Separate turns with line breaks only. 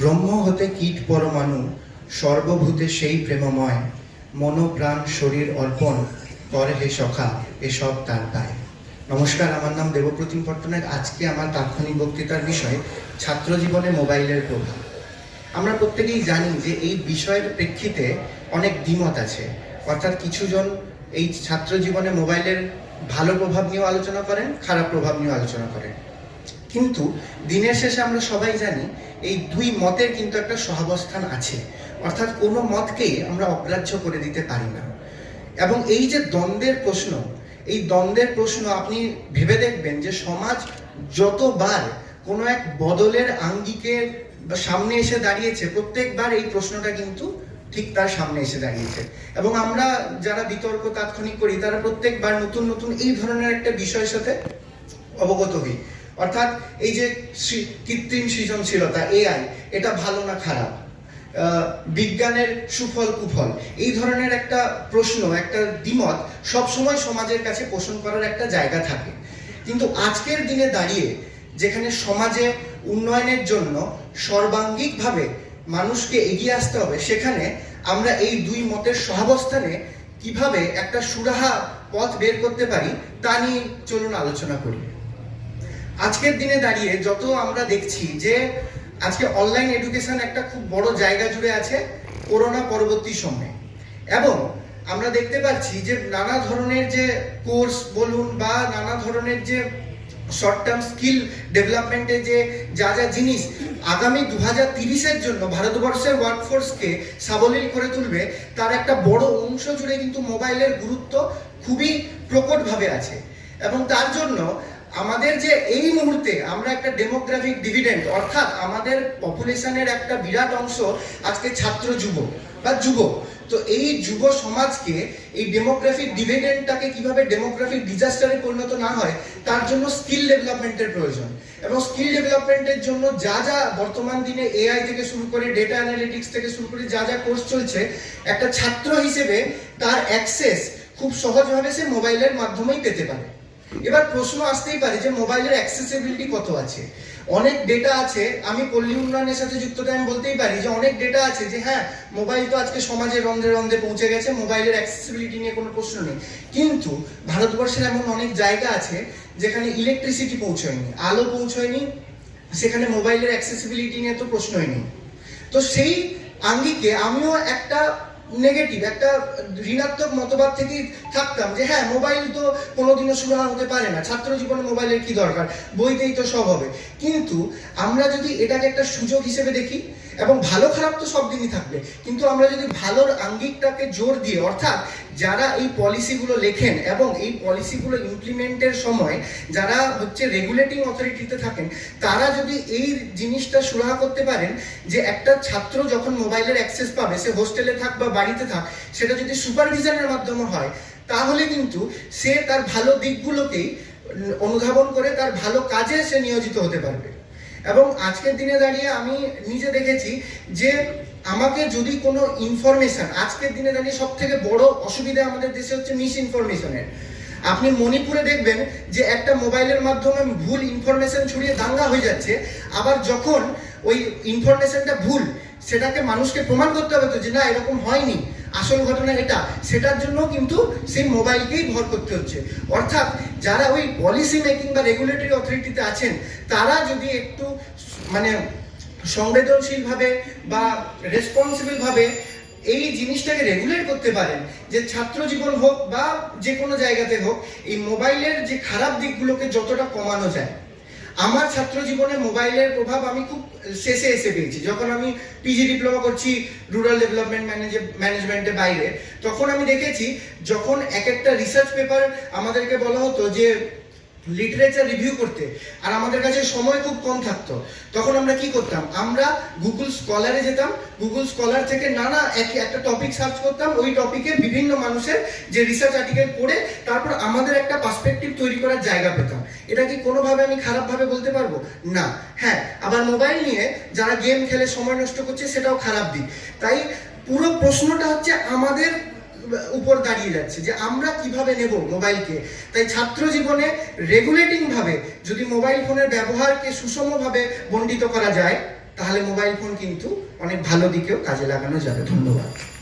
ব্রহ্ম হতে কীট পরমাণু, সর্বভূতে সেই প্রেমময়, মনোপ্রাণ শরীর অর্পণ কর হে সখা, এসব তার পায় নমস্কার, আমার নাম দেবপ্রতিম পট্টনায়ক। আজকে আমার তাৎক্ষণিক বক্তৃতার বিষয় ছাত্র জীবনে মোবাইলের প্রভাব। আমরা প্রত্যেকেই জানি যে এই বিষয়ের প্রেক্ষিতে অনেক দ্বিমত আছে। অর্থাৎ কিছুজন এই ছাত্র জীবনে মোবাইলের ভালো প্রভাব নিয়েও আলোচনা করেন, খারাপ প্রভাব নিয়েও আলোচনা করেন। কিন্তু দিনের শেষে আমরা সবাই জানি এই দুই মতের কিন্তু একটা সহাবস্থান আছে। অর্থাৎ কোনো মতকেই আমরা অগ্রাহ্য করে দিতে পারি না। এবং এই যে দ্বন্দ্বের প্রশ্ন, এই দ্বন্দ্বের প্রশ্ন আপনি ভেবে দেখবেন যে সমাজ যতবার কোনো এক বদলের আঙ্গিকের সামনে এসে দাঁড়িয়েছে, প্রত্যেকবার এই প্রশ্নটা কিন্তু ঠিক তার সামনে এসে দাঁড়িয়েছে। এবং আমরা যারা বিতর্ক তাৎক্ষণিক করি, তারা প্রত্যেকবার নতুন নতুন এই ধরনের একটা বিষয়ের সাথে অবগত হই। অর্থাৎ এই যে কৃত্রিম সৃজনশীলতা এআই এটা ভালো না খারাপ? বিজ্ঞানের সুফল, কুফল, এই ধরনের একটা প্রশ্ন, একটা দ্বিমত সবসময় সমাজের কাছে পোষণ করার একটা জায়গা থাকে। কিন্তু আজকের দিনে দাঁড়িয়ে যেখানে সমাজে উন্নয়নের জন্য সর্বাঙ্গিকভাবে মানুষকে এগিয়ে আসতে হবে, সেখানে আমরা এই দুই মতের সহাবস্থানে কীভাবে একটা সুরাহা পথ বের করতে পারি, তা নিয়ে চলুন আলোচনা করি। আজকের দিনে দাঁড়িয়ে যত আমরা দেখছি যে আজকে অনলাইন এডুকেশন একটা খুব বড় জায়গা জুড়ে আছে করোনা পরবর্তী সময়ে। এবং আমরা দেখতে পাচ্ছি যে নানা ধরনের যে কোর্স বলুন বা নানা ধরনের যে শর্ট টার্ম স্কিল ডেভেলপমেন্টে যে যা যা জিনিস আগামী দু হাজার তিরিশের জন্য ভারতবর্ষের ওয়ার্কফোর্সকে সাবলীল করে তুলবে, তার একটা বড় অংশ জুড়ে কিন্তু মোবাইলের গুরুত্ব খুবই প্রকটভাবে আছে। এবং তার জন্য আমাদের যে এই মুহূর্তে আমরা একটা ডেমোগ্রাফিক ডিভিডেন্ড অর্থাৎ আমাদের পপুলেশনের একটা বিরাট অংশ আজকে ছাত্র, যুব বা যুব। তো এই যুব সমাজকে এই ডেমোগ্রাফিক ডিভিডেন্ডটাকে কীভাবে ডেমোগ্রাফিক ডিজাস্টারে পরিণত না হয়, তার জন্য স্কিল ডেভেলপমেন্টের প্রয়োজন। এবং স্কিল ডেভেলপমেন্টের জন্য যা যা বর্তমান দিনে এআই থেকে শুরু করে ডেটা অ্যানালিটিক্স থেকে শুরু করে যা যা কোর্স চলছে, একটা ছাত্র হিসেবে তার অ্যাক্সেস খুব সহজভাবে সে মোবাইলের মাধ্যমেই পেতে পারে। এবার প্রশ্ন আসতেই পারে যে মোবাইলের অ্যাক্সেসিবিলিটি কত আছে? অনেক ডেটা আছে, আমি পল্লী উন্নয়নের সাথে যুক্ত আমি বলতেই পারি যে অনেক ডেটা আছে যে হ্যাঁ মোবাইল তো আজকে সমাজের রন্ধে রন্ধে পৌঁছে গেছে, মোবাইলের অ্যাক্সেসিবিলিটি নিয়ে কোনো প্রশ্ন নেই। কিন্তু ভারতবর্ষের এমন অনেক জায়গা আছে যেখানে ইলেকট্রিসিটি পৌঁছয়নি, আলো পৌঁছয়নি, সেখানে মোবাইলের অ্যাক্সেসিবিলিটি নিয়ে তো প্রশ্নই নেই। তো সেই আঙ্গিকে আমিও একটা নেগেটিভ একটা ঋণাত্মক মতবাদ থেকে থাকতাম যে হ্যাঁ মোবাইল তো কোনোদিনও সুরাহা হতে পারে না। ছাত্র জীবনে মোবাইলের কি দরকার? বইতেই তো সব হবে। কিন্তু আমরা যদি এটাকে একটা সুযোগ হিসেবে দেখি, এবং ভালো খারাপ তো সব দিনই থাকবে, কিন্তু আমরা যদি ভালোর আঙ্গিকটাকে জোর দিয়ে, অর্থাৎ যারা এই পলিসিগুলো লেখেন এবং এই পলিসিগুলো ইমপ্লিমেন্টের সময় যারা হচ্ছে রেগুলেটিং অথরিটিতে থাকেন, তারা যদি এই জিনিসটা সুরাহা করতে পারেন যে একটা ছাত্র যখন মোবাইলের অ্যাক্সেস পাবে, সে হোস্টেলে থাক বা বাড়িতে থাক, সেটা যদি সুপারভিশনের মাধ্যমে হয়, তাহলে কিন্তু সে তার ভালো দিকগুলোকেই অনুধাবন করে, তার ভালো কাজে সে নিয়োজিত হতে পারবে। এবং আজকের দিনে দাঁড়িয়ে আমি নিজে দেখেছি যে আমাকে যদি কোনো ইনফরমেশন আজকের দিনে দাঁড়িয়ে সব থেকে বড় অসুবিধা আমাদের দেশে হচ্ছে মিস ইনফরমেশনের আপনি মণিপুরে দেখবেন যে একটা মোবাইলের মাধ্যমে ভুল ইনফরমেশন ছড়িয়ে দাঙ্গা হয়ে যাচ্ছে, আবার যখন ওই ইনফরমেশনটা ভুল, সেটাকে মানুষকে প্রমাণ করতে হবে তো যে না, এরকম হয়নি। আসল ঘটনা এটা। সেটার জন্য কিন্তু সেই মোবাইলকেই ভর করতে হচ্ছে। অর্থাৎ যারা ওই পলিসি মেকিং বা রেগুলেটরি অথরিটিতে আছেন, তারা যদি একটু মানে সংবেদনশীলভাবে বা রেসপন্সিবল ভাবে এই জিনিসটাকে রেগুলেট করতে পারেন। যে ছাত্র জীবন হোক বা যে কোনো জায়গাতে হোক, এই মোবাইলের যে খারাপ দিকগুলোকে যতটা কমানো যায়। আমার ছাত্র জীবনে মোবাইলের প্রভাব আমি খুব শেষে এসে পেয়েছি। যখন আমি পিজি ডিপ্লোমা করছি রুরাল ডেভেলপমেন্ট ম্যানেজে ম্যানেজমেন্টের বাইরে, তখন আমি দেখেছি, যখন এক একটা রিসার্চ পেপার আমাদেরকে বলা হতো যে লিটারেচার রিভিউ করতে। আর আমাদের কাছে সময় খুব কম থাকতো। তখন আমরা কি করতাম? আমরা গুগল স্কলারে যেতাম। গুগল স্কলার থেকে নানা এক একটা টপিক সার্চ করতাম। ওই টপিকের বিভিন্ন মানুষের যে রিসার্চ আর্টিকেল পড়ে তারপর আমাদের একটা পার্সপেক্টিভ তৈরি করার জায়গা পেতাম। এটা কি কোনোভাবে আমি খারাপভাবে বলতে পারব? না। হ্যাঁ আবার মোবাইল নিয়ে যারা গেম খেলে সময় নষ্ট করছে সেটাও খারাপ দিক। তাই পুরো প্রশ্নটা হচ্ছে আমাদের উপর দাঁড়িয়ে যাচ্ছে যে আমরা কীভাবে নেব মোবাইলকে। তাই ছাত্র জীবনে রেগুলেটিং ভাবে যদি মোবাইল ফোনের ব্যবহারকে সুষমভাবে বণ্ডিত করা যায়, তাহলে মোবাইল ফোন কিন্তু অনেক ভালো দিকেও কাজে লাগানো যাবে। ধন্যবাদ।